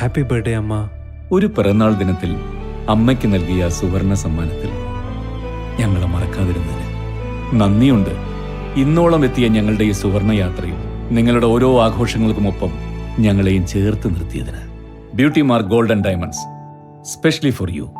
Happy birthday അമ്മ. ഒരു പിറന്നാൾ ദിനത്തിൽ അമ്മയ്ക്ക് നൽകിയ സുവർണ സമ്മാനത്തിൽ ഞങ്ങളെ മറക്കാതിരുന്നതിന് നന്ദിയുണ്ട്. ഇന്നോളം എത്തിയ ഞങ്ങളുടെ ഈ സുവർണ യാത്രയിൽ നിങ്ങളുടെ ഓരോ ആഘോഷങ്ങൾക്കുമൊപ്പം ഞങ്ങളെയും ചേർത്ത് നിർത്തിയതിന്. Beauty mark golden diamonds specially for you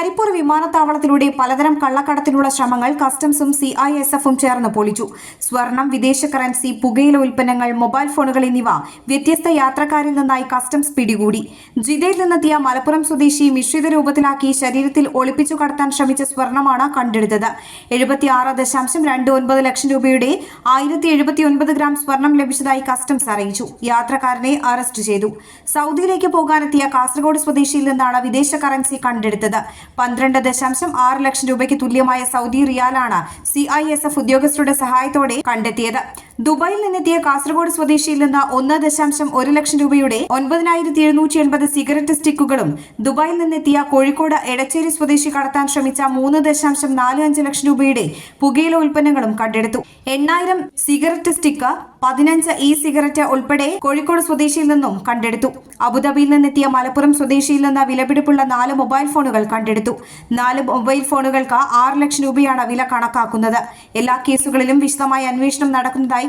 Karipur വിമാനത്താവളത്തിലൂടെ പലതരം കള്ളക്കടത്തിനുള്ള ശ്രമങ്ങൾ കസ്റ്റംസും സി ഐ എസ് എഫും ചേർന്ന് പൊളിച്ചു. സ്വർണം വിദേശ കറൻസി പുകയില ഉൽപ്പന്നങ്ങൾ മൊബൈൽ ഫോണുകൾ എന്നിവ വ്യത്യസ്ത യാത്രക്കാരിൽ നിന്നായി കസ്റ്റംസ് പിടികൂടി. ജിദ്ദയിൽ നിന്നെത്തിയ മലപ്പുറം സ്വദേശി മിശ്രിത രൂപത്തിലാക്കി ശരീരത്തിൽ ഒളിപ്പിച്ചു കടത്താൻ ശ്രമിച്ച സ്വർണമാണ് കണ്ടെടുത്തത്. എഴുപത്തിയാറ് ദശാംശം രണ്ട് ഒൻപത് ലക്ഷം രൂപയുടെ ആയിരത്തി എഴുപത്തി ഒൻപത് ഗ്രാം സ്വർണം ലഭിച്ചതായി കസ്റ്റംസ് അറിയിച്ചു. യാത്രക്കാരനെ അറസ്റ്റ് ചെയ്തു. സൗദിയിലേക്ക് പോകാനെത്തിയ കാസർഗോഡ് സ്വദേശിയിൽ നിന്നാണ് വിദേശ കറൻസി കണ്ടെടുത്തത്. പന്ത്രണ്ട് ദശാംശം ആറ് ലക്ഷം രൂപയ്ക്ക് തുല്യമായ സൗദി റിയാലാണ് സി ഐ എസ് എഫ് ഉദ്യോഗസ്ഥരുടെ സഹായത്തോടെ കണ്ടെത്തിയത്. ദുബായിൽ നിന്നെത്തിയ കാസർഗോഡ് സ്വദേശിയിൽ നിന്ന് ഒന്ന് ദശാംശം ഒരു ലക്ഷം രൂപയുടെ ഒൻപതിനായിരത്തി എഴുന്നൂറ്റി എൺപത് സിഗരറ്റ് സ്റ്റിക്കുകളും ദുബായിൽ നിന്നെത്തിയ കോഴിക്കോട് എടച്ചേരി സ്വദേശി കടത്താൻ ശ്രമിച്ച മൂന്ന് ദശാംശം നാല് അഞ്ച് ലക്ഷം രൂപയുടെ പുകയില ഉൽപ്പന്നങ്ങളും കണ്ടെടുത്തു. എണ്ണായിരം സിഗരറ്റ് സ്റ്റിക്ക് പതിനഞ്ച് ഇ സിഗരറ്റ് ഉൾപ്പെടെ കോഴിക്കോട് സ്വദേശിയിൽ നിന്നും കണ്ടെടുത്തു. അബുദാബിയിൽ നിന്നെത്തിയ മലപ്പുറം സ്വദേശിയിൽ നിന്ന് വിലപിടിപ്പുള്ള നാല് മൊബൈൽ ഫോണുകൾ കണ്ടെടുത്തു. നാല് മൊബൈൽ ഫോണുകൾക്ക് ആറ് ലക്ഷം രൂപയാണ് വില കണക്കാക്കുന്നത്. എല്ലാ കേസുകളിലും വിശദമായ അന്വേഷണം നടക്കുന്നതായി